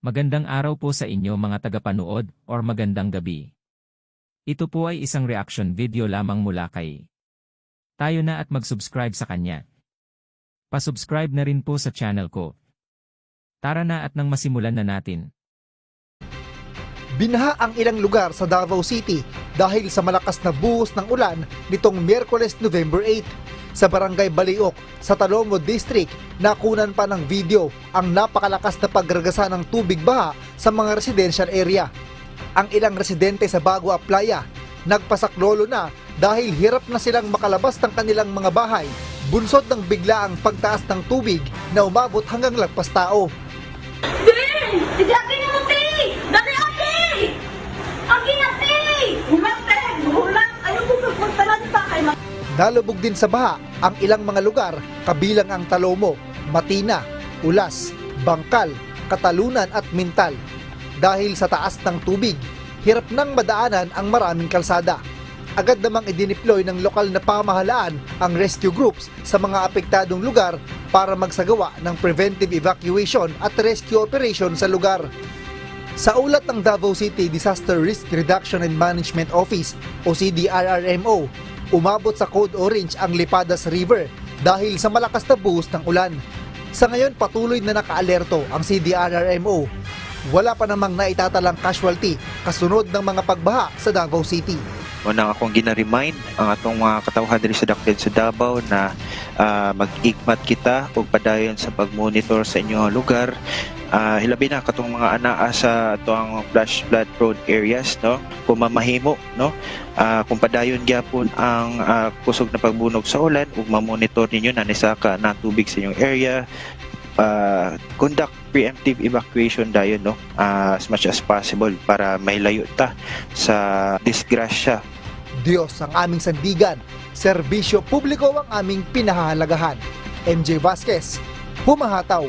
Magandang araw po sa inyo mga tagapanood or magandang gabi. Ito po ay isang reaction video lamang mula kay. Tayo na at mag-subscribe sa kanya. Pasubscribe na rin po sa channel ko. Tara na at nang masimulan na natin. Binaha ang ilang lugar sa Davao City dahil sa malakas na buhos ng ulan nitong Miyerkules November 8. Sa Barangay Baliok, sa Talomo District, nakunan pa ng video ang napakalakas na pagragasa ng tubig baha sa mga residential area. Ang ilang residente sa Bagua Playa, nagpasaklolo na dahil hirap na silang makalabas ng kanilang mga bahay bunsod ng biglaang pagtaas ng tubig na umabot hanggang lagpas tao. Din! Sige, Nalubog din sa baha ang ilang mga lugar kabilang ang Talomo, Matina, Ulas, Bangkal, Katalunan at Mintal. Dahil sa taas ng tubig, hirap nang madaanan ang maraming kalsada. Agad namang idineploy ng lokal na pamahalaan ang rescue groups sa mga apektadong lugar para magsagawa ng preventive evacuation at rescue operation sa lugar. Sa ulat ng Davao City Disaster Risk Reduction and Management Office o CDRRMO, umabot sa Code Orange ang Lipadas River dahil sa malakas na buhos ng ulan. Sa ngayon patuloy na nakaalerto ang CDRRMO. Wala pa namang naitatalang casualty kasunod ng mga pagbaha sa Davao City. Unang akong gina-remind ang atong mga katawhan diri sa Daktil sa Davao na ah, mag-igmat kita o padayon sa pag-monitor sa inyong lugar. Ah, hilabi na katong mga anaa sa atong flash flood prone areas no kung mamahimo no Ah, kung padayon gyapon ang ah, kusog na pagbunog sa ulan ug ma-monitor ninyo na nisaka na tubig sa inyong area ah, conduct preemptive evacuation dayon no ah, as much as possible para mailayo ta sa disgrasya Diyos ang aming sandigan, serbisyo publiko ang aming pinahahalagahan. MJ Vasquez, humahataw.